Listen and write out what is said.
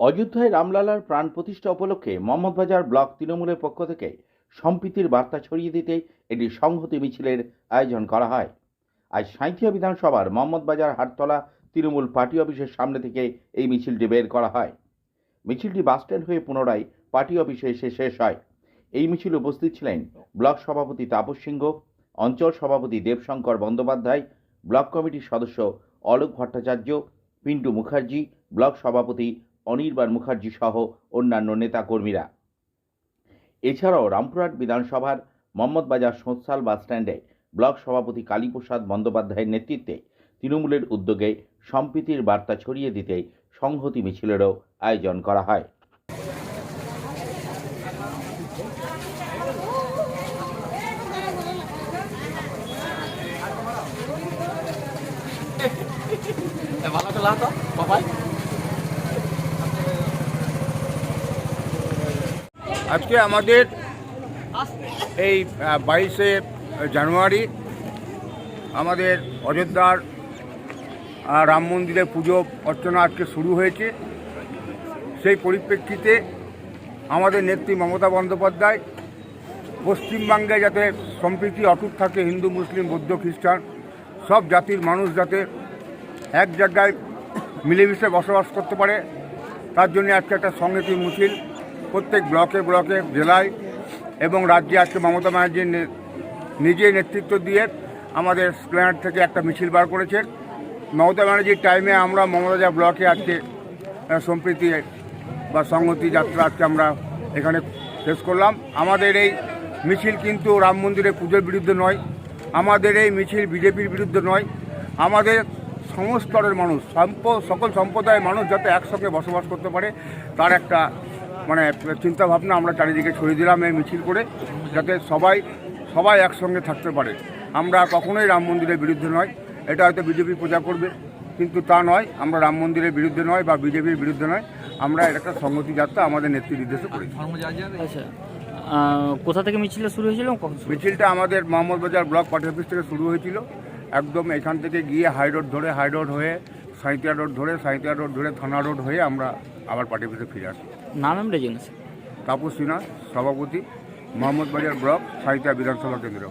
অযোধ্যায় রামলালার প্রাণ প্রতিষ্ঠা উপলক্ষে মোহাম্মদবাজার ব্লক তৃণমূলের পক্ষ থেকে সম্প্রীতির বার্তা ছড়িয়ে দিতে একটি সংহতি মিছিলের আয়োজন করা হয়। আজ সাঁইথিয়া বিধানসভার মোহাম্মদবাজার হাটতলা তৃণমূল পার্টি অফিসের সামনে থেকে এই মিছিলটি বের করা হয়। মিছিলটি বাসস্ট্যান্ড হয়ে পুনরায় পার্টি অফিসে এসে শেষ হয়। এই মিছিলে উপস্থিত ছিলেন ব্লক সভাপতি তাপস সিংহ, অঞ্চল সভাপতি দেবশঙ্কর বন্দ্যোপাধ্যায়, ব্লক কমিটির সদস্য অলোক ভট্টাচার্য পিন্টু মুখার্জি, ব্লক সভাপতি অনির্বাণ মুখার্জি সহ অন্যান্য নেতাকর্মীরা। এছাড়াও রামপুরহাট বিধানসভার মোহাম্মদবাজার সোঁসাল বাসস্ট্যান্ডে ব্লক সভাপতি কালীপ্রসাদ বন্দ্যোপাধ্যায়ের নেতৃত্বে তৃণমূলের উদ্যোগে সম্প্রীতির বার্তা ছড়িয়ে দিতে সংহতি মিছিলেরও আয়োজন করা হয়। আজকে আমাদের এই বাইশে জানুয়ারি আমাদের অযোধ্যার রাম মন্দিরে পুজো অর্চনা আজকে শুরু হয়েছে। সেই পরিপ্রেক্ষিতে আমাদের নেত্রী মমতা বন্দ্যোপাধ্যায় পশ্চিমবঙ্গে যাতে সম্প্রীতি অটুট থাকে হিন্দু, মুসলিম, বৌদ্ধ, খ্রিস্টান, সব জাতির মানুষ যাতে এক জায়গায় মিলেমিশে বসবাস করতে পারে। তার জন্য আজকে একটা সংহতি মিছিল প্রত্যেক ব্লকে ব্লকে, জেলায় এবং রাজ্যে আজকে মমতা ব্যানার্জি নিজে নেতৃত্ব দিয়ে আমাদের স্প্ল্যানেট থেকে একটা মিছিল বার করেছেন। মমতা ব্যানার্জির টাইমে আমরা মমতাজা ব্লকে আজকে সম্প্রীতি বা সংহতি যাত্রা আজকে আমরা এখানে শেষ করলাম। আমাদের এই মিছিল কিন্তু রাম মন্দিরে পুজোর বিরুদ্ধে নয়। আমাদের এই মিছিল বিজেপির বিরুদ্ধে নয়। আমাদের সমস্ত স্তরের মানুষ সম্প- সকল সম্প্রদায়ের মানুষ যাতে একসঙ্গে বসবাস করতে পারে তার একটা মানে চিন্তাভাবনা আমরা চারিদিকে ছড়িয়ে দিলাম এই মিছিল করে যাতে সবাই সবাই একসঙ্গে থাকতে পারে। আমরা কখনোই রাম মন্দিরের বিরুদ্ধে নয় এটা হয়তো বিজেপি পূজা করবে কিন্তু তা নয় আমরা রাম মন্দিরের বিরুদ্ধে নয় বা বিজেপির বিরুদ্ধে নয় আমরা এটা একটা সংগতি যাত্রা আমাদের নেত্রী নির্দেশে করেছি। আচ্ছা কোথা থেকে মিছিলটা শুরু হয়েছিল মিছিলটা আমাদের মোহাম্মদবাজার ব্লক পার্টি অফিস থেকে শুরু হয়েছিল। একদম এখান থেকে গিয়ে হাই রোড ধরে হাই রোড হয়ে সাঁইতিয়া রোড ধরে সাঁইতিয়া রোড ধরে থানা রোড হয়ে আমরা আবার পার্টি অফিসে ফিরে আসি। নাম আমরা জেনেছি তাপস সিনহা সভাপতি মোহাম্মদবাজার ব্লক সাঁইতিয়া বিধানসভা কেন্দ্র।